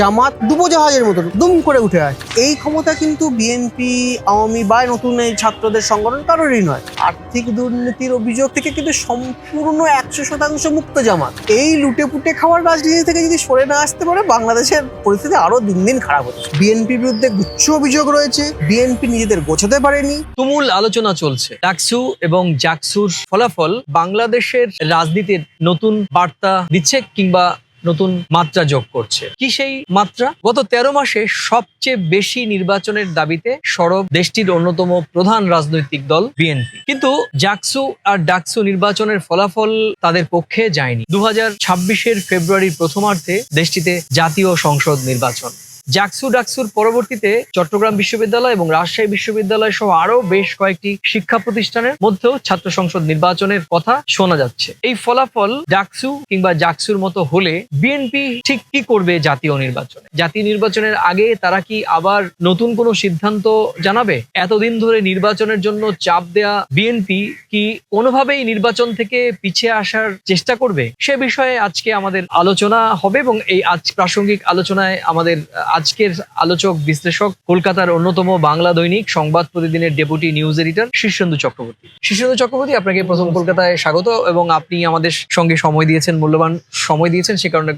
জামাত ডুবো জাহাজের মতো দুম করে উঠে আসে এই ক্ষমতা কিন্তু বিএনপি আওয়ামী বা নতুন এই ছাত্রদের সংগঠন কারোরই নয়। আর্থিক দুর্নীতির অভিযোগ থেকে কিন্তু সম্পূর্ণ একশো শতাংশ মুক্ত জামাত। এই লুটে পুটে খাওয়ার রাজনীতি থেকে যদি সরে না আসতে পারে, বাংলাদেশের পরিস্থিতি আরও দিন দিন খারাপ হচ্ছে। বিএনপির বিরুদ্ধে গুচ্ছ অভিযোগ রয়েছে। বিএনপি নিজেদের গোছাতে পারেনি। তুমুল আলোচনা চলছে। ডাকসু এবং জাকসুর ফলাফল বাংলাদেশের রাজনীতির নতুন বার্তা দিচ্ছে কিংবা নতুন মাত্রা যোগ করছে। কি সেই মাত্রা? গত তেরো মাসে সবচেয়ে বেশি নির্বাচনের দাবিতে সরব দেশটির অন্যতম প্রধান রাজনৈতিক দল বিএনপি। কিন্তু জাকসু আর ডাকসু নির্বাচনের ফলাফল তাদের পক্ষে যায়নি। দু হাজার ছাব্বিশের ফেব্রুয়ারির প্রথমার্ধে দেশটিতে জাতীয় সংসদ নির্বাচন। জাকসু ডাকসুর পরবর্তীতে চট্টগ্রাম বিশ্ববিদ্যালয় এবং রাজশাহী বিশ্ববিদ্যালয় সহ আরও বেশ কয়েকটি শিক্ষা প্রতিষ্ঠানের মধ্যেও ছাত্র সংসদ নির্বাচনের কথা শোনা যাচ্ছে। এই ফলাফল ডাকসু কিংবা জাকসুর মতো হলে বিএনপি ঠিক কি করবে জাতীয় নির্বাচনে? জাতীয় নির্বাচনের আগে তারা কি আবার নতুন কোনো সিদ্ধান্ত জানাবে? এতদিন ধরে নির্বাচনের জন্য চাপ দেয়া বিএনপি কি কোনোভাবেই নির্বাচন থেকে পিছিয়ে আসার চেষ্টা করবে? সে বিষয়ে আজকে আমাদের আলোচনা হবে এবং এই আজ প্রাসঙ্গিক আলোচনায় আমাদের আজকের আলোচক বিশ্লেষক কলকাতার অন্যতম বাংলা দৈনিক সংবাদ প্রতিদিনের deputy news editor Shirshendu Chakraborty. Shirshendu Chakraborty আপনাকে প্রথম কলকাতায় স্বাগত এবং আপনি আমাদের সঙ্গে সময় দিয়েছেন মূল্যবান সময় দিয়েছেন সে কারণে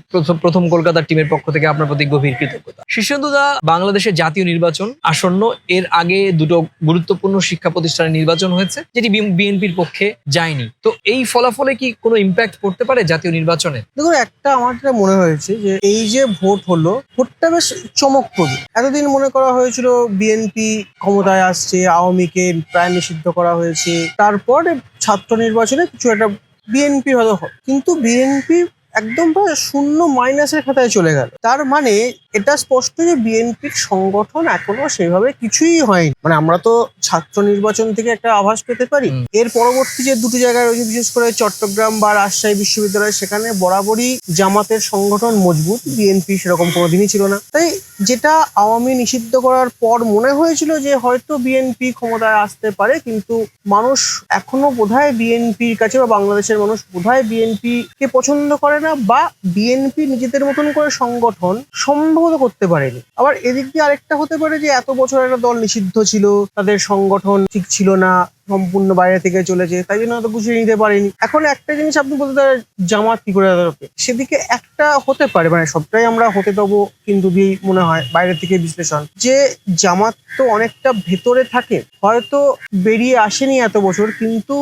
প্রথম কলকাতার টিমের পক্ষ থেকে আপনার প্রতি গভীর কৃতজ্ঞতা। শীর্ষেন্দু দা বাংলাদেশের জাতীয় নির্বাচন আসন্ন এর আগে দুটো গুরুত্বপূর্ণ শিক্ষা প্রতিষ্ঠানের নির্বাচন হয়েছে যেটি বিএনপির পক্ষে যায়নি। তো এই ফলাফলে কি কোনো ইম্প্যাক্ট পড়তে পারে জাতীয় নির্বাচনে? দেখুন একটা আমার যেটা মনে হয়েছে যে এই যে ভোট হলো ভোটটা বেশ চমকপ্রদ এতদিন মনে করা হয়েছিল বিএনপি ক্ষমতায় আসছে, আওয়ামীকে প্রায় নিষিদ্ধ করা হয়েছে তারপর ছাত্র নির্বাচনে কিছু একটা বিএনপি হয়তো হয়। কিন্তু বিএনপি একদম প্রায় শূন্য মাইনাসের খাতায় চলে গেল। তার মানে এটা স্পষ্ট যে বিএনপির সংগঠন এখনও সেভাবে কিছুই হয়নি। মানে আমরা তো ছাত্র নির্বাচন থেকে একটা আভাস পেতে পারি। এর পরবর্তী যে দুটি জায়গায় রয়েছে বিশেষ করে চট্টগ্রাম বা রাজশাহী বিশ্ববিদ্যালয় সেখানে বরাবরই জামাতের সংগঠন মজবুত। বিএনপি সেরকম কোনোদিনই ছিল না। তাই যেটা আওয়ামী নিষিদ্ধ করার পর মনে হয়েছিল যে হয়তো বিএনপি ক্ষমতায় আসতে পারে কিন্তু মানুষ এখনও বোধহয় বিএনপির কাছে বা বাংলাদেশের মানুষ বোধহয় বিএনপি কে পছন্দ করে না বা বিএনপি নিজেদের মতন করে সংগঠন সম্ভবত করতে পারেনি। আবার এদিক দিয়ে আরেকটা হতে পারে যে, এত বছর একটা দল নিষিদ্ধ ছিল, তাদের সংগঠন ঠিক ছিল না, সম্পূর্ণ বাইরে থেকে চলেছে, তাই জন্য হয়তো গুছিয়ে নিতে পারেনি। এখন একটা জিনিস আপনি বলতে পারেন, জামাত কি করে দাঁড়াবে সেদিকে একটা হতে পারে মানে সবটাই আমরা হতে দেবো কিন্তু মনে হয় বাইরে থেকে বিশ্লেষণ। যে জামাত তো অনেকটা ভেতরে থাকে, হয়তো বেরিয়ে আসেনি এত বছর, কিন্তু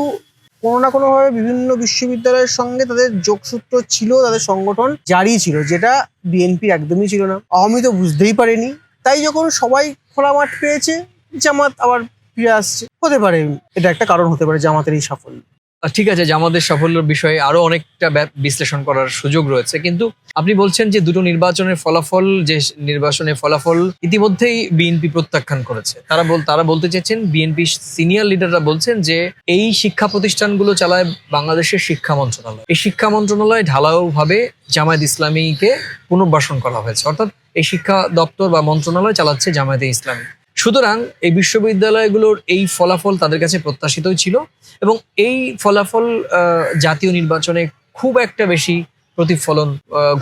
কোনো না কোনোভাবে বিভিন্ন বিশ্ববিদ্যালয়ের সঙ্গে তাদের যোগসূত্র ছিল, তাদের সংগঠন জারি ছিল, যেটা বিএনপি একদমই ছিল না। আওয়ামী তো বুঝতেই পারেনি। তাই যখন সবাই খোলা মাঠ পেয়েছে, জামাত আবার ফিরে আসছে। হতে পারে, এটা একটা কারণ হতে পারে জামাতের এই সাফল্য। ঠিক আছে যে আমাদের সাফল্যের বিষয়ে আরও অনেকটা বিশ্লেষণ করার সুযোগ রয়েছে। কিন্তু আপনি বলছেন যে দুটো নির্বাচনের ফলাফল, যে নির্বাচনের ফলাফল ইতিমধ্যেই বিএনপি প্রত্যাখ্যান করেছে। তারা বল তারা বলতে চাইছেন বিএনপি সিনিয়র লিডাররা বলছেন যে এই শিক্ষা প্রতিষ্ঠানগুলো চালায় বাংলাদেশের শিক্ষা মন্ত্রণালয়। এই শিক্ষা মন্ত্রণালয় ঢালাওভাবে জামায়াত ইসলামীকে পুনর্বাসন করা হয়েছে। অর্থাৎ এই শিক্ষা দপ্তর বা মন্ত্রণালয় চালাচ্ছে জামায়াতে ইসলামী। সুতরাং এই বিশ্ববিদ্যালয়গুলোর এই ফলাফল তাদের কাছে প্রত্যাশিতই ছিল এবং এই ফলাফল জাতীয় নির্বাচনে খুব একটা বেশি প্রতিফলন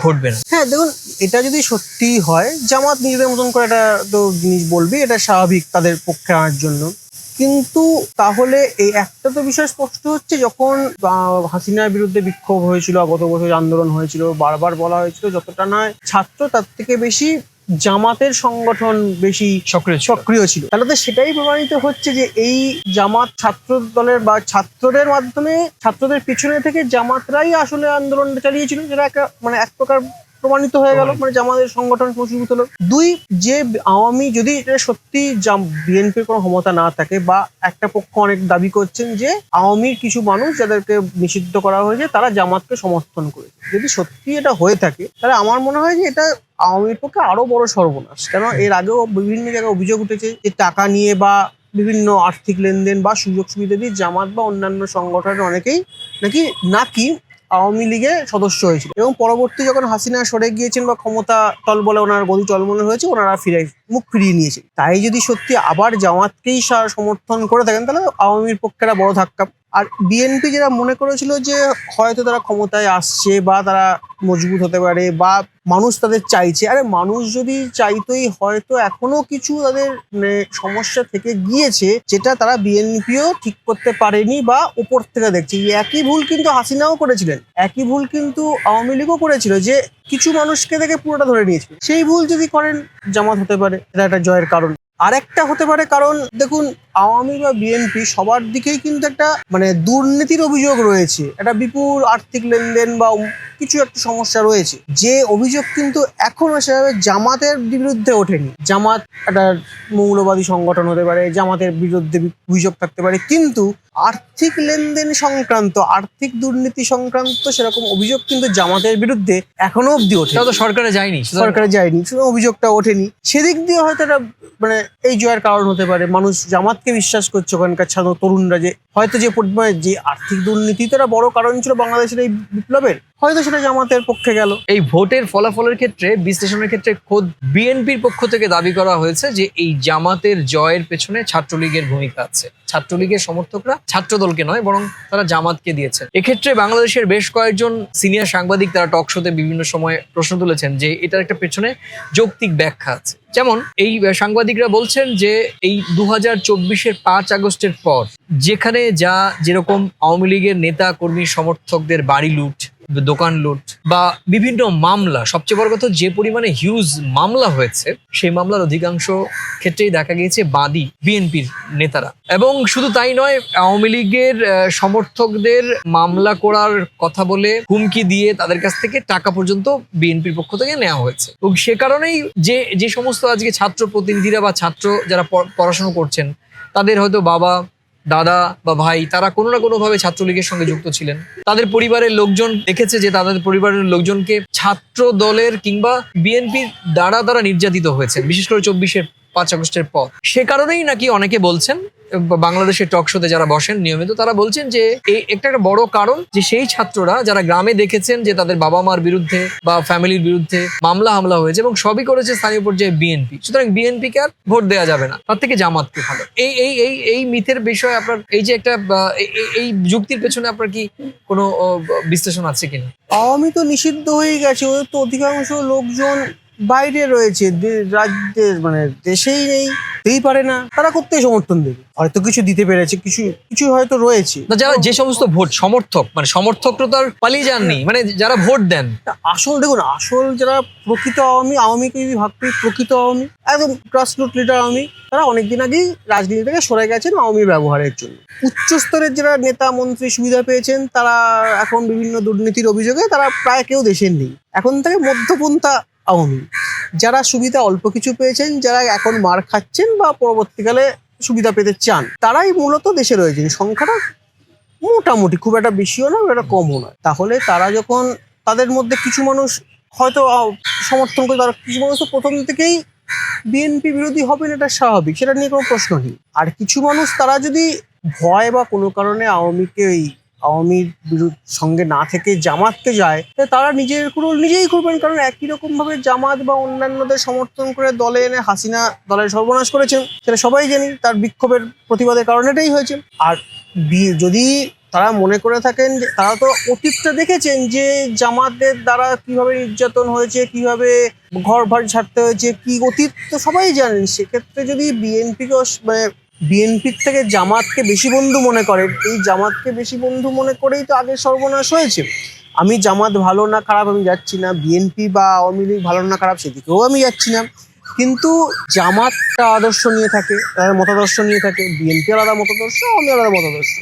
ঘটবে না। হ্যাঁ দেখুন, এটা যদি সত্যি হয়, জামাত নিজেদের মতন করে একটা তো জিনিস বলবি, এটা স্বাভাবিক তাদের পক্ষে আনার জন্য। কিন্তু তাহলে এই একটা তো বিষয় স্পষ্ট হচ্ছে, যখন হাসিনার বিরুদ্ধে বিক্ষোভ হয়েছিল গত বছর আন্দোলন হয়েছিল, বারবার বলা হয়েছিল, যতটা নয় ছাত্র তার থেকে বেশি জামাতের সংগঠন বেশি সক্রিয় সক্রিয় ছিল। তাহলে তো সেটাই প্রমাণিত হচ্ছে যে এই জামাত ছাত্র দলের বা ছাত্রদের মাধ্যমে ছাত্রদের পিছনে থেকে জামাতরাই আসলে আন্দোলনটা চালিয়েছিল যেটা একটা মানে এক প্রকার প্রমাণিত হয়ে গেল মানে জামাতের সংগঠন মজবুত হলো। দুই যে আওয়ামী যদি এটা সত্যি বিএনপির কোনো ক্ষমতা না থাকে বা একটা পক্ষ অনেক দাবি করছেন যে আওয়ামীর কিছু মানুষ যাদেরকে নিষিদ্ধ করা হয়েছে তারা জামাতকে সমর্থন করেছে। যদি সত্যি এটা হয়ে থাকে তাহলে আমার মনে হয় যে এটা আওয়ামীর পক্ষে আরও বড় সর্বনাশ। কেন এর আগেও বিভিন্ন জায়গায় অভিযোগ উঠেছে যে টাকা নিয়ে বা বিভিন্ন আর্থিক লেনদেন বা সুযোগ সুবিধা দিয়ে জামাত বা অন্যান্য সংগঠনের অনেকেই নাকি নাকি আওয়ামী লীগের সদস্য হয়েছিল। এবং পরবর্তী যখন হাসিনা সরে গিয়েছেন বা ক্ষমতা টল বলে ওনার গদি টলমলে হয়েছে, ওনারা ফিরে, মুখ ফিরিয়ে নিয়েছেন তাই যদি সত্যি আবার জামাতকেই সমর্থন করে থাকেন, তাহলে আওয়ামীর পক্ষে একটা বড় ধাক্কা আর বিএনপি যারা মনে করেছিল যে হয়তো তারা ক্ষমতায় আসছে বা তারা মজবুত হতে পারে বা মানুষ তাদের চাইছে, আরে মানুষ যদি চাইতোই হয়তো এখনও কিছু তাদের মানে সমস্যা থেকে গিয়েছে যেটা তারা বিএনপিও ঠিক করতে পারেনি বা উপর থেকে দেখছে। একই ভুল কিন্তু হাসিনাও করেছিলেন। একই ভুল কিন্তু আওয়ামী লীগও করেছিল যে কিছু মানুষকে দেখে পুরোটা ধরে নিয়েছিল। সেই ভুল যদি করেন জামাত হতে পারে, এটা একটা জয়ের কারণ। আরেকটা হতে পারে কারণ দেখুন আওয়ামী বা বিএনপি সবার দিকেই কিন্তু একটা মানে দুর্নীতির অভিযোগ রয়েছে। একটা বিপুল আর্থিক লেনদেন বা কিছু একটা সমস্যা রয়েছে। যে অভিযোগ কিন্তু এখনও সেভাবে জামাতের বিরুদ্ধে ওঠেনি। জামাত একটা মৌলবাদী সংগঠন হতে পারে জামাতের বিরুদ্ধে অভিযোগ থাকতে পারে। কিন্তু আর্থিক লেনদেন সংক্রান্ত আর্থিক দুর্নীতি সংক্রান্ত সেরকম অভিযোগ কিন্তু জামাতের বিরুদ্ধে এখনও অব্দি ওঠে তো সরকারে যায়নি। সরকারে যায়নি শুধু অভিযোগটা ওঠেনি। সেদিক দিয়ে হয়তো একটা মানে এই জয়ের কারণ হতে পারে। মানুষ জামাতকে বিশ্বাস করছে ওখানকার ছাত্র তরুণরা যে, হয়তো যে পরিমাণে যে আর্থিক দুর্নীতি, তো একটা বড় কারণ ছিল বাংলাদেশের এই বিপ্লবের। হয়তো সেটা জামাতের পক্ষে গেল। এই ভোটের ফলাফলের ক্ষেত্রে, বিশ্লেষণের ক্ষেত্রে খোদ বিএনপির পক্ষ থেকে দাবি করা হয়েছে যে এই জামাতের জয়ের পেছনে ছাত্রলীগের ভূমিকা আছে। ছাত্রলীগের সমর্থকরা ছাত্র দলকে নয়, বরং তারা জামাতকে দিয়েছে এক্ষেত্রে বাংলাদেশের বেশ কয়েকজন সিনিয়র সাংবাদিক তারা টক শোতে বিভিন্ন সময় প্রশ্ন তুলেছেন যে এটার একটা পেছনে যৌক্তিক ব্যাখ্যা আছে। যেমন, এই সাংবাদিকরা বলছেন যে এই দু হাজার চব্বিশের পাঁচ আগস্টের পর যেখানে যা যেরকম আওয়ামী লীগের নেতা কর্মী সমর্থকদের বাড়ি লুট দোকান লুট বা বিভিন্ন মামলা, সবচেয়ে বড় কথা যে পরিমাণে হিউজ মামলা হয়েছে, সেই মামলার অধিকাংশ ক্ষেত্রেই দেখা গিয়েছে বাদী বিএনপির নেতারা। এবং শুধু তাই নয়, আওয়ামী লীগের সমর্থকদের মামলা করার কথা বলে হুমকি দিয়ে তাদের কাছ থেকে টাকা পর্যন্ত বিএনপির পক্ষ থেকে নেওয়া হয়েছে। এবং সে কারণেই যে যে সমস্ত আজকে ছাত্র প্রতিনিধিরা বা ছাত্র যারা পড়- পড়াশোনা করছেন, তাদের হয়তো বাবা দাদা বা ভাই, তারা কোনো না কোনোভাবে ছাত্রলীগের সঙ্গে যুক্ত ছিলেন। তাদের পরিবারের লোকজন দেখেছে যে তাদের পরিবারের লোকজনকে ছাত্র দলের কিংবা বিএনপির দ্বারা দ্বারা নির্যাতিত হয়েছে বিশেষ করে চব্বিশের পাঁচ আগস্টের পর। সে কারণেই নাকি অনেকে বলছেন, বাংলাদেশের টক শোতে যারা বসেন, নিয়মিত তারা বলছেন যে এই একটা একটা বড় কারণ যে সেই ছাত্ররা যারা গ্রামে দেখেছেন যে তাদের বাবা মার বিরুদ্ধে বা ফ্যামিলির বিরুদ্ধে মামলা হামলা হয়েছে এবং সবই করেছে স্থানীয় পর্যায়ে বিএনপি। সুতরাং বিএনপি কে আর ভোট দেওয়া যাবে না। তার থেকে জামাতকে ভালো। এই এই এই এই মিথের বিষয়ে আপনার, এই যে একটা এই- যুক্তির পেছনে আপনার কি কোনো বিশ্লেষণ আছে কিনা? আওয়ামী তো নিষিদ্ধ হয়ে গেছে। তো অধিকাংশ লোকজন বাইরে রয়েছে রাজ্যের মানে দেশেই নেই দিতেই পারে না। তারা করতে সমর্থন দেবে। হয়তো কিছু দিতে পেরেছে কিছু কিছু হয়তো রয়েছে। যারা যে সমস্ত ভোট সমর্থক মানে সমর্থকরা তো আর পালিয়ে যাননি মানে যারা ভোট দেন। আসল দেখুন আসল যারা প্রকৃত আওয়ামী আওয়ামীকে যদি ভাবতে প্রকৃত আওয়ামী একদম গ্রাসরুট লিডার আওয়ামী তারা অনেকদিন আগেই রাজনীতি থেকে সরে গেছেন আওয়ামীর ব্যবহারের জন্য। উচ্চ স্তরের যারা নেতা মন্ত্রী সুবিধা পেয়েছেন তারা এখন বিভিন্ন দুর্নীতির অভিযোগে তারা প্রায় কেউ দেশের নেই। এখন থেকে মধ্যপন্থা আওয়ামী যারা সুবিধা অল্প কিছু পেয়েছেন, যারা এখন মার খাচ্ছেন বা পরবর্তীকালে সুবিধা পেতে চান, তারাই মূলত দেশে রয়েছেন। সংখ্যাটা মোটামুটি, খুব একটা বেশিও না একটা কমও নয়। তাহলে তারা যখন তাদের মধ্যে কিছু মানুষ হয়তো সমর্থন করে, তারা কিছু মানুষ তো প্রথম থেকেই বিএনপি বিরোধী হবেন, এটা স্বাভাবিক, সেটা নিয়ে কোনো প্রশ্ন নেই। আর কিছু মানুষ, তারা যদি ভয় বা কোনো কারণে আওয়ামীকে আওয়ামীর বিরুদ্ধ সঙ্গে না থেকে জামাতকে যায় তারা নিজের কুরুল নিজেই করবেন। কারণ একই রকম ভাবে জামাত বা অন্যান্যদের সমর্থন করে দলে এনে হাসিনা দলের সর্বনাশ করেছেন, সেটা সবাই জানি, তার বিক্ষোভের প্রতিবাদের কারণে এটাই হয়েছে। আর যদি তারা মনে করে থাকেন যে, তারা তো অতীতটা দেখেছেন যে জামাতের দ্বারা কীভাবে নির্যাতন হয়েছে, কীভাবে ঘর ভাড় ছাড়তে হয়েছে, কি অতীত তো সবাই জানেন। সেক্ষেত্রে যদি বিএনপিকে মানে বিএনপির থেকে জামাতকে বেশি বন্ধু মনে করে। এই জামাতকে বেশি বন্ধু মনে করেই তো আগে সর্বনাশ হয়েছে। আমি জামাত ভালো না খারাপ আমি যাচ্ছি না। বিএনপি বা আওয়ামী লীগ ভালো না খারাপ সেদিকেও আমি যাচ্ছি না। কিন্তু জামাতটা আদর্শ নিয়ে থাকে তাদের মতাদর্শ নিয়ে থাকে বিএনপি আলাদা মতাদর্শ আওয়ামী আলাদা মতাদর্শ।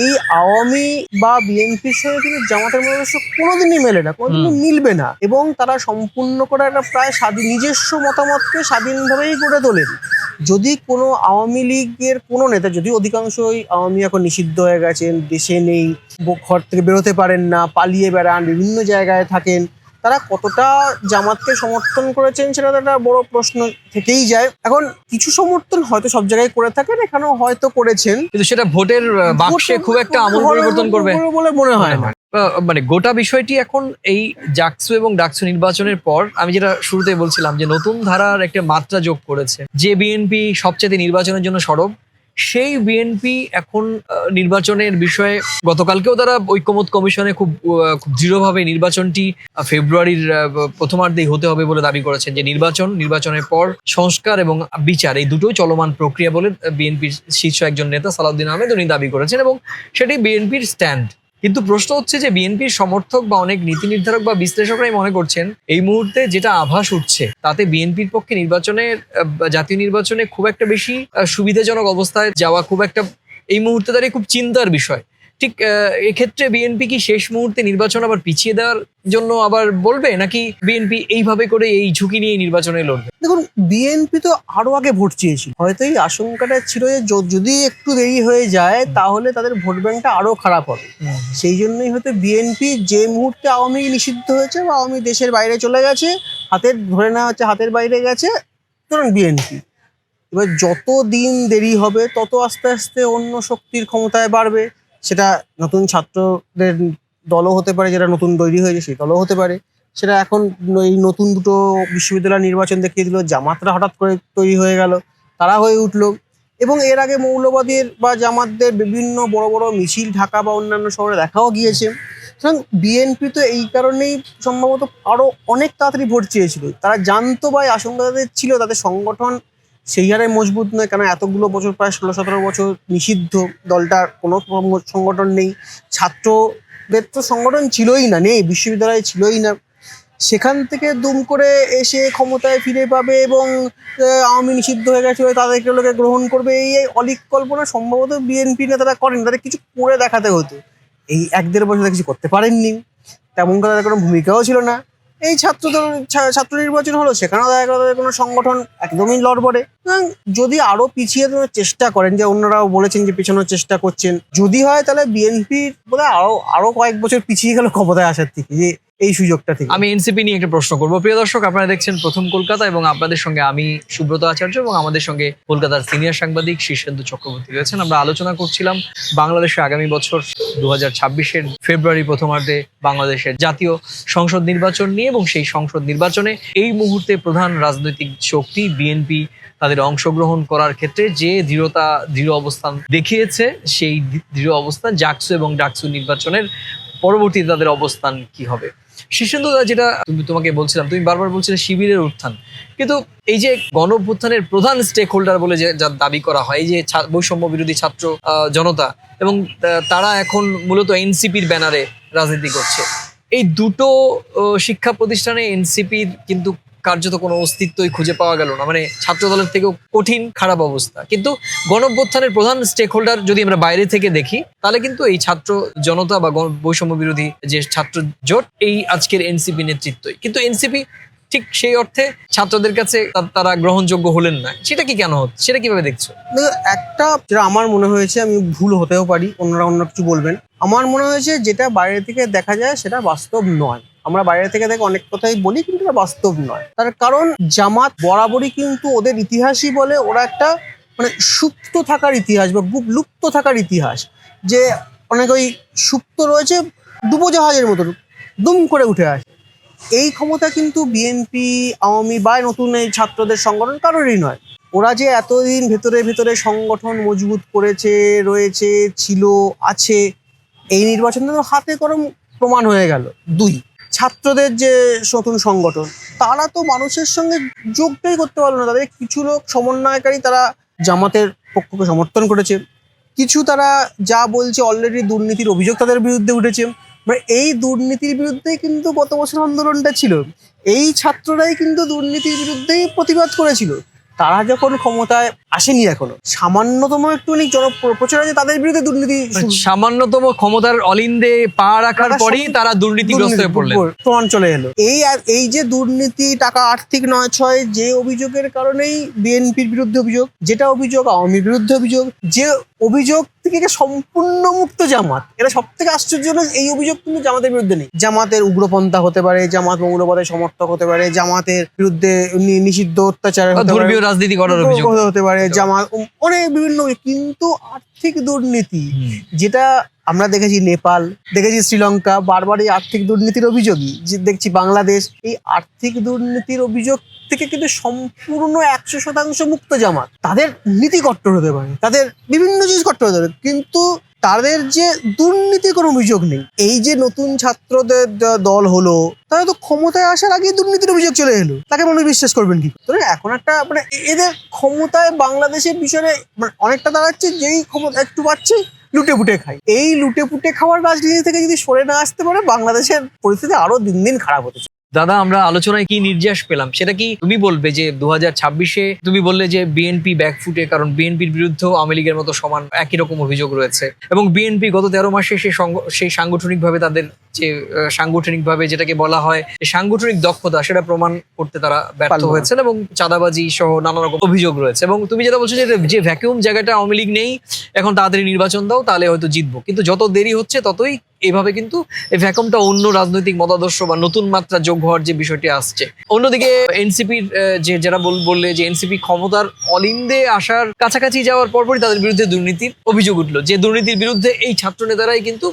এই আওয়ামী বা বিএনপির সঙ্গে কিন্তু জামাতের মতাদর্শ কোনোদিনই মেলে না কোনোদিনই মিলবে না। এবং তারা সম্পূর্ণ করে একটা প্রায় স্বাধীন নিজস্ব মতামতকে স্বাধীনভাবেই গড়ে তোলেন যদি কোনো আওয়ামী লীগের কোনো নেতা যদি অধিকাংশই আওয়ামী এখন নিষিদ্ধ হয়ে গেছেন দেশে নেই ঘর থেকে বেরোতে পারেন না পালিয়ে বেড়ান বিভিন্ন জায়গায় থাকেন তারা কতটা জামাতকে সমর্থন করেছেন সেটা তো একটা বড় প্রশ্ন থেকেই যায়। এখন কিছু সমর্থন হয়তো সব জায়গায় করে থাকেন এখানেও হয়তো করেছেন। কিন্তু সেটা ভোটের বাক্সে খুব একটা আমূল পরিবর্তন করবে। বলে মনে হয় না। মানে গোটা বিষয়টি এখন এই জাকসু এবং ডাকসু নির্বাচনের পর আমি যেটা শুরুতে বলছিলাম যে নতুন ধারার একটা মাত্রা যোগ করেছে। যে বিএনপি সবচেয়ে নির্বাচনের জন্য সরব সেই বিএনপি এখন নির্বাচনের বিষয়ে গতকালকেও তারা ঐক্যমত কমিশনে খুব খুব দৃঢ়ভাবে নির্বাচনটি ফেব্রুয়ারির প্রথমার্ধেই হতে হবে বলে দাবি করেছেন যে নির্বাচন, নির্বাচনের পর সংস্কার এবং বিচার, এই দুটোই চলমান প্রক্রিয়া বলে বিএনপির শীর্ষ একজন নেতা সালাউদ্দিন আহমেদ উনি দাবি করেছেন এবং সেটি বিএনপির স্ট্যান্ড কিন্তু প্রশ্ন হচ্ছে যে বিএনপির সমর্থক বা অনেক নীতি নির্ধারক বা বিশ্লেষকরাই মনে করছেন এই মুহূর্তে যেটা আভাস উঠছে, তাতে বিএনপির পক্ষে নির্বাচনে জাতীয় নির্বাচনে খুব একটা বেশি সুবিধাজনক অবস্থায় যাওয়া খুব একটা, এই মুহূর্তে দাঁড়িয়ে খুব চিন্তার বিষয়। ঠিক এক্ষেত্রে বিএনপি কি শেষ মুহূর্তে নির্বাচন আবার পিছিয়ে দেওয়ার জন্য আবার বলবে? নাকি বিএনপি এইভাবে করে এই ঝুঁকি নিয়ে নির্বাচনে লড়বে? দেখুন বিএনপি তো আরও আগে ভোট চেয়েছিল। হয়তো এই আশঙ্কাটা ছিল যে যদি একটু দেরি হয়ে যায় তাহলে তাদের ভোট ব্যাংকটা আরও খারাপ হবে। সেই জন্যই হয়তো বিএনপি যে মুহূর্তে আওয়ামী নিষিদ্ধ হয়েছে বা আওয়ামী দেশের বাইরে চলে গেছে হাতের ধরে নেওয়া হচ্ছে হাতের বাইরে গেছে ধরুন বিএনপি এবার যত দিন দেরি হবে তত আস্তে আস্তে অন্য শক্তির ক্ষমতায় বাড়বে। সেটা নতুন ছাত্রদের দলও হতে পারে, যেটা নতুন তৈরি হয়েছে সেই দলও হতে পারে। সেটা এখন এই নতুন দুটো বিশ্ববিদ্যালয় নির্বাচন দেখিয়ে দিল, জামাতরা হঠাৎ করে তৈরি হয়ে গেল, তারা হয়ে উঠল। এবং এর আগে মৌলবাদীর বা জামাতদের বিভিন্ন বড় বড় মিছিল, ঢাকা বা অন্যান্য শহরে দেখাও গিয়েছে। সুতরাং বিএনপি তো এই কারণেই সম্ভবত আরও অনেক তাড়াতাড়ি ভোট চেয়েছিল। তারা জানতো বা আশঙ্কা ছিল, তাদের সংগঠন সেই হারে মজবুত নয়, কেন এতগুলো বছর, প্রায় ষোলো সতেরো বছর নিষিদ্ধ দলটার কোনো সংগঠন নেই। ছাত্রদের তো সংগঠন ছিলই না, নেই, বিশ্ববিদ্যালয়ে ছিলই না। সেখান থেকে দুম করে এসে ক্ষমতায় ফিরে পাবে এবং আওয়ামী নিষিদ্ধ হয়ে গেছে তাদেরকে লোকে গ্রহণ করবে, এই অলিক কল্পনা সম্ভবত বিএনপি নেতারা করেন, তাদের কিছু করে দেখাতে হতো। এই এক দেড় বছর কিছু করতে পারেননি। তেমন তাদের কোনো ভূমিকাও ছিল না। এই ছাত্র ছাত্র নির্বাচন হলো, সেখানেও দেখা গেল কোনো সংগঠন একদমই লড়বড়ে। যদি আরও পিছিয়ে চেষ্টা করেন, যে অন্যরাও বলেছেন যে পিছানোর চেষ্টা করছেন, যদি হয় তাহলে বিএনপির বোধহয় আরও আরও কয়েক বছর পিছিয়ে গেল ক্ষমতায় আসার থেকে, যে এই সুযোগটা থেকে। আমি এনসিপি নিয়ে একটা প্রশ্ন করব। প্রিয় দর্শক, আপনারা দেখছেন প্রথম কলকাতা এবং আপনাদের সঙ্গে আমি সুব্রত আচার্য এবং আমাদের সঙ্গে কলকাতার সিনিয়র সাংবাদিক শীর্ষেন্দু চক্রবর্তী রয়েছেন। আমরা আলোচনা করছিলাম বাংলাদেশে আগামী বছর দু হাজার ফেব্রুয়ারি প্রথমার্ধে বাংলাদেশের জাতীয় সংসদ নির্বাচন নিয়ে এবং সেই সংসদ নির্বাচনে এই মুহূর্তে প্রধান রাজনৈতিক শক্তি বিএনপি তাদের অংশগ্রহণ করার ক্ষেত্রে যে দৃঢ়তা, দৃঢ় অবস্থান দেখিয়েছে, সেই দৃঢ় অবস্থান জাকসু এবং ডাকসু নির্বাচনের পরবর্তীতে তাদের অবস্থান কি হবে? শীর্ষেন্দু যেটা তুমি তোমাকে বলছিলাম, তুমি বারবার বলছিলে শিবিরের উত্থান। কিন্তু এই যে গণ প্রধান স্টেক হোল্ডার বলে যে যার দাবি করা হয়, এই যে বৈষম্য বিরোধী ছাত্র জনতা এবং তারা এখন মূলত এনসিপির ব্যানারে রাজনীতি করছে। এই দুটো শিক্ষা প্রতিষ্ঠানে এনসিপির কিন্তু কার্যত কোনো অস্তিত্বই খুঁজে পাওয়া গেল না। মানে ছাত্র দলের থেকেও কঠিন, খারাপ অবস্থা। কিন্তু গণঅভ্যুত্থানের প্রধান স্টেক হোল্ডার যদি আমরা বাইরে থেকে দেখি, তাহলে কিন্তু এই ছাত্র জনতা বা বৈষম্য বিরোধী যে ছাত্র জোট, এই আজকের এনসিপি নেতৃত্বই। কিন্তু এনসিপি ঠিক সেই অর্থে ছাত্রদের কাছে তারা গ্রহণযোগ্য হলেন না। সেটা কি কেন হচ্ছে? সেটা কীভাবে দেখছ? একটা যেটা আমার মনে হয়েছে, আমি ভুল হতেও পারি, অন্যরা অন্য কিছু বলবেন। আমার মনে হয়েছে যেটা বাইরে থেকে দেখা যায় সেটা বাস্তব নয়। আমরা বাইরে থেকে দেখে অনেক কথাই বলি, কিন্তু এটা বাস্তব নয়। তার কারণ জামাত বরাবরই কিন্তু ওদের ইতিহাসই বলে ওরা একটা মানে সুপ্ত থাকার ইতিহাস বা গুপ লুপ্ত থাকার ইতিহাস। যে অনেক ওই সুপ্ত রয়েছে ডুবোজাহাজের মতো দুম করে উঠে আসে। এই ক্ষমতা কিন্তু বিএনপি, আওয়ামী বা নতুন এই ছাত্রদের সংগঠন কারোরই নয়। ওরা যে এতদিন ভেতরে ভেতরে সংগঠন মজবুত করেছে, রয়েছে, ছিল, আছে এই নির্বাচন তো হাতে কলম প্রমাণ হয়ে গেল। দুই, ছাত্রদের যে নতুন সংগঠন, তারা তো মানুষের সঙ্গে যোগটাই করতে পারল না। তাদের কিছু লোক সমন্বয়কারী, তারা জামাতের পক্ষকে সমর্থন করেছে। কিছু তারা যা বলছে অলরেডি দুর্নীতির অভিযোগ তাদের বিরুদ্ধে উঠেছে। এই দুর্নীতির বিরুদ্ধেই কিন্তু গত বছর আন্দোলনটা ছিল। এই ছাত্ররাই কিন্তু দুর্নীতির বিরুদ্ধেই প্রতিবাদ করেছিল। তারা যখন ক্ষমতায় আসেনি এখনও সামান্যতম একটুখানি জনপ্রচার আছে তাদের বিরুদ্ধে দুর্নীতি সামান্যতম ক্ষমতার অলিন্দে পা রাখার পরেই তারা দুর্নীতিগ্রস্ত হয়ে পড়লেন। দুর্নীতি প্রমাণ চলে এলো। এই আর- এই যে দুর্নীতি টাকা আর্থিক নয় ছয় যে অভিযোগের কারণেই বিএনপির বিরুদ্ধে অভিযোগ যেটা অভিযোগ আওয়ামীর বিরুদ্ধে অভিযোগ যে অভিযোগ থেকে সম্পূর্ণ মুক্ত জামাত। এটা সব থেকে আশ্চর্যজনক এই অভিযোগ কিন্তু জামাতের বিরুদ্ধে নেই। জামাতের উগ্রপন্থা হতে পারে জামাত মৌলবাদের সমর্থক হতে পারে জামাতের বিরুদ্ধে নিষিদ্ধ অত্যাচার বা হতে পারে ধর্মীয় রাজনীতি করার অভিযোগ। হতে- হতে পারে জামাত অনেক বিভিন্ন কিন্তু আর্থিক দুর্নীতি যেটা আমরা দেখেছি নেপাল দেখেছি শ্রীলঙ্কা বারবার এই আর্থিক দুর্নীতির অভিযোগই। যে দেখছি বাংলাদেশ এই আর্থিক দুর্নীতির অভিযোগ থেকে কিন্তু সম্পূর্ণ একশো শতাংশ মুক্ত জামাত। তাদের নীতি কট্টর হতে পারে, তাদের বিভিন্ন জিনিস কট্টর হতে পারে, কিন্তু তাদের যে দুর্নীতির কোনো অভিযোগ নেই। এই যে নতুন ছাত্রদের দল হলো, তারা তো ক্ষমতায় আসার আগেই দুর্নীতির অভিযোগ চলে এলো। তাকে মানুষ বিশ্বাস করবেন কি? তো এখন একটা মানে এদের ক্ষমতায় বাংলাদেশের বিষয়ে মানে অনেকটা দাঁড়াচ্ছে, যেই ক্ষমতা একটু পাচ্ছে লুটে পুটে খায়। এই লুটে পুটে খাওয়ার রাজনীতি থেকে যদি সরে না আসতে পারে, বাংলাদেশের পরিস্থিতি আরও দিন দিন খারাপ হতে। দাদা আমরা আলোচনায় কি নির্যাস পেলাম? সেটা কি তুমি বলবে যে দু হাজার ছাব্বিশে তুমি বললে যে বিএনপি ব্যাকফুটে কারণ বিএনপির বিরুদ্ধেও আওয়ামী লীগের মতো সমান একই রকম অভিযোগ রয়েছে। এবং বিএনপি গত তেরো মাসে সেই সেই সাংগঠনিকভাবে তাদের যে সাংগঠনিকভাবে যেটাকে বলা হয় সাংগঠনিক দক্ষতা সেটা প্রমাণ করতে তারা ব্যর্থ হয়েছেন এবং চাঁদাবাজি সহ নানা রকম অভিযোগ রয়েছে। এবং তুমি যেটা বলছো যে যে ভ্যাকিউম জায়গাটা আওয়ামী লীগ নেই এখন তাড়াতাড়ি নির্বাচন দাও তাহলে হয়তো জিতবো। কিন্তু যত দেরি হচ্ছে ততই এভাবে কিন্তু এই ভ্যাকুমটা অন্য রাজনৈতিক মতাদর্শ বা নতুন মাত্রা যোগ হওয়ার যে বিষয়টি আসছে। অন্যদিকে এনসিপির যে যারা বল- বললে যে এনসিপি ক্ষমতার অলিন্দে আসার কাছাকাছি যাওয়ার পরপরই তাদের বিরুদ্ধে দুর্নীতির অভিযোগ উঠল। যে দুর্নীতির বিরুদ্ধে এই ছাত্র নেতারাই কিন্তু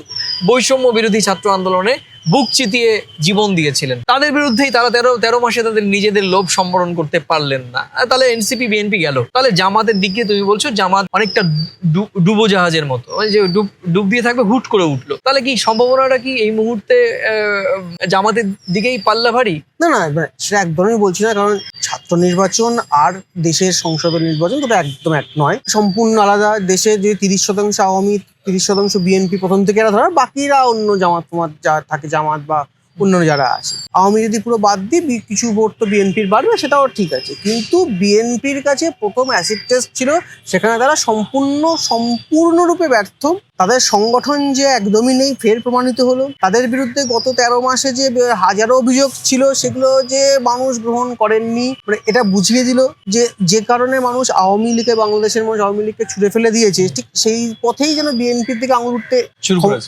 বৈষম্য বিরোধী ছাত্র আন্দোলনে বুক চিতিয়ে জীবন দিয়েছিলেন। তাদের বিরুদ্ধেই তারা তেরো তেরো মাসে তাদের নিজেদের লোভ সম্বরণ করতে পারলেন না। তাহলে এনসিপি, বিএনপি গেল। তাহলে জামাতের দিকে তুমি বলছো জামাত অনেকটা ডুবো জাহাজের মতো। যে ডুব ডুব দিয়ে থাকবে, হুট করে উঠল। তাহলে কি সম্ভাবনাটা কি এই মুহূর্তে জামাতের দিকেই পাল্লা ভারী না না সেটা একদমই বলছি না, কারণ ছাত্র নির্বাচন আর দেশের সংসদের নির্বাচন দুটো একদম এক নয়। সম্পূর্ণ আলাদা, দেশে যে তিরিশ শতাংশ আওয়ামী, তিরিশ শতাংশ বিএনপি প্রথম থেকে এরা ধরা, বাকিরা অন্য জামাত তোমার যা থাকে জামাত বা অন্যান্য যারা আছে। আওয়ামী যদি পুরো বাদ দিই কিছু ভোট তো বিএনপির বাড়বে, সেটাও ঠিক আছে। কিন্তু বিএনপির কাছে প্রথম অ্যাসিড টেস্ট ছিল, সেখানে তারা সম্পূর্ণ, সম্পূর্ণরূপে ব্যর্থ। তাদের সংগঠন যে একদমই নেই ফের প্রমাণিত হলো। তাদের বিরুদ্ধে গত তেরো মাসে যে হাজারো অভিযোগ ছিল সেগুলো যে মানুষ গ্রহণ করেননি মানে এটা বুঝিয়ে দিল যে যে কারণে মানুষ আওয়ামী লীগে বাংলাদেশের মানুষ আওয়ামী লীগকে ছুড়ে ফেলে দিয়েছে ঠিক সেই পথেই যেন বিএনপির দিকে আঙুল উঠতে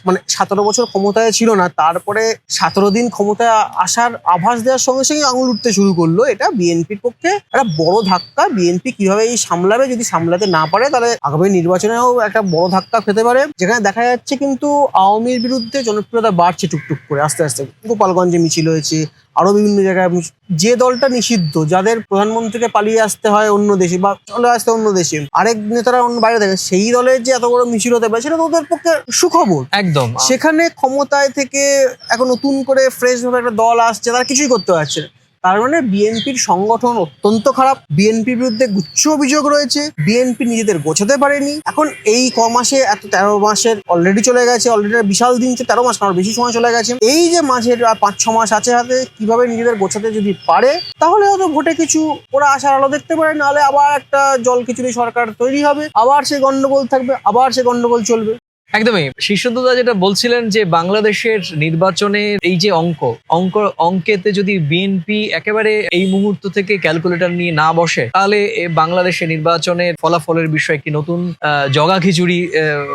মানে সতেরো বছর ক্ষমতায় ছিল না তারপরে সতেরো দিন ক্ষমতায় আসার আভাস দেওয়ার সঙ্গে সঙ্গে আঙুল উঠতে শুরু করল। এটা বিএনপির পক্ষে একটা বড় ধাক্কা। বিএনপি কীভাবে এই সামলাবে যদি সামলাতে না পারে তাহলে আগামী নির্বাচনেও একটা বড় ধাক্কা খেতে পারে। যেখানে দেখা যাচ্ছে কিন্তু আওয়ামীর বিরুদ্ধে জনপ্রিয়তা বাড়ছে টুকটুক করে আস্তে আস্তে। গোপালগঞ্জে মিছিল হয়েছে আরও বিভিন্ন জায়গায় যে দলটা নিষিদ্ধ যাদের প্রধানমন্ত্রীকে পালিয়ে আসতে হয় অন্য দেশে বা চলে আসতে অন্য দেশে আরেক নেতারা অন্য বাইরে থাকে সেই দলের যে এত বড় মিছিল হতে পারে সেটা তো ওদের পক্ষে সুখবর। একদম। সেখানে ক্ষমতায় থেকে এখন নতুন করে ফ্রেশ ভাবে একটা দল আসছে তারা কিছুই করতে পারছে না। তার মানে বিএনপির সংগঠন অত্যন্ত খারাপ। বিএনপির বিরুদ্ধে গুচ্ছ অভিযোগ রয়েছে। বিএনপি নিজেদের গোছাতে পারেনি। এখন এই ক মাসে এত তেরো মাসের অলরেডি চলে গেছে অলরেডি বিশাল দিন তেরো মাস কারণ বেশি সময় চলে গেছে। এই যে আর পাঁচ, ছ মাস আছে হাতে, কীভাবে নিজেদের গোছাতে যদি পারে, তাহলে হয়তো ভোটে কিছু ওরা আশার আলো দেখতে পারে, নাহলে আবার একটা জল খিচুড়ি সরকার তৈরি হবে। আবার সে গন্ডগোল থাকবে, আবার সে গন্ডগোল চলবে। একদমই। শীর্ষদা যেটা বলছিলেন যে বাংলাদেশের নির্বাচনের এই যে অঙ্ক অঙ্ক, অঙ্কেতে যদি বিএনপি একেবারে এই মুহূর্ত থেকে ক্যালকুলেটর নিয়ে না বসে, তাহলে এ বাংলাদেশের নির্বাচনের ফলাফলের বিষয়ে একটি নতুন জগা খিচুড়ি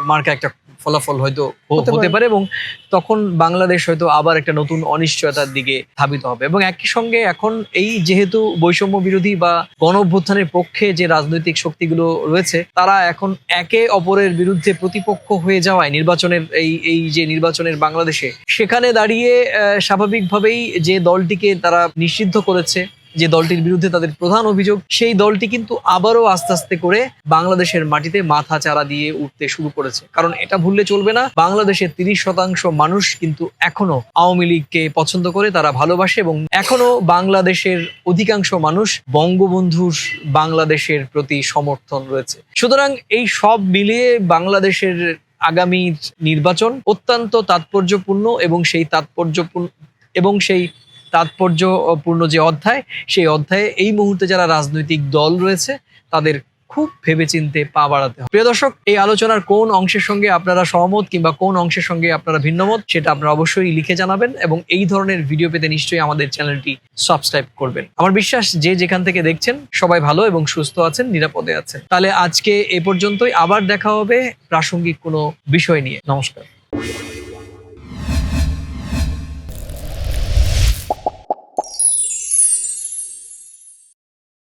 মার্কা একটা ফলাফল হয়তো হতে পারে। এবং তখন বাংলাদেশ হয়তো আবার একটা নতুন অনিশ্চয়তার দিকে ধাবিত হবে এবং একই সঙ্গে এখন এই যেহেতু বৈষম্য বিরোধী বা গণ অভ্যুত্থানের পক্ষে যে রাজনৈতিক শক্তিগুলো রয়েছে তারা এখন একে অপরের বিরুদ্ধে প্রতিপক্ষ হয়ে যাওয়ায় নির্বাচনের এই এই যে নির্বাচনের বাংলাদেশে সেখানে দাঁড়িয়ে স্বাভাবিকভাবেই যে দলটিকে তারা নিষিদ্ধ করেছে যে দলটির বিরুদ্ধে তাদের প্রধান অভিযোগ, সেই দলটি কিন্তু আবারও আস্তে আস্তে করে বাংলাদেশের মাটিতে মাথা চারা দিয়ে উঠতে শুরু করেছে। কারণ এটা ভুললে চলবে না। বাংলাদেশের তিরিশ শতাংশ মানুষ কিন্তু এখনও আওয়ামী লীগকে পছন্দ করে, তারা ভালোবাসে এবং এখনও বাংলাদেশের অধিকাংশ মানুষ বঙ্গবন্ধুর বাংলাদেশের প্রতি সমর্থন রয়েছে। সুতরাং এই সব মিলিয়ে বাংলাদেশের আগামী নির্বাচন অত্যন্ত তাৎপর্যপূর্ণ এবং সেই তাৎপর্যপূর্ণ এবং সেই তাৎপর্যপূর্ণ যে অধ্যায়, সেই অধ্যায়ে এই মুহূর্তে যারা রাজনৈতিক দল রয়েছে, তাদের খুব ভেবেচিন্তে পা বাড়াতে হবে। প্রিয় দর্শক, এই আলোচনার কোন অংশের সঙ্গে আপনারা সহমত কিংবা কোন অংশের সঙ্গে আপনারা ভিন্নমত, সেটা আপনারা অবশ্যই লিখে জানাবেন এবং এই ধরনের ভিডিও পেতে নিশ্চয়ই আমাদের চ্যানেলটি সাবস্ক্রাইব করবেন। আমার বিশ্বাস, যে যেখান থেকে দেখছেন, সবাই ভালো এবং সুস্থ আছেন, নিরাপদে আছেন। তাহলে আজকে এ পর্যন্তই। আবার দেখা হবে প্রাসঙ্গিক কোনো বিষয় নিয়ে। নমস্কার।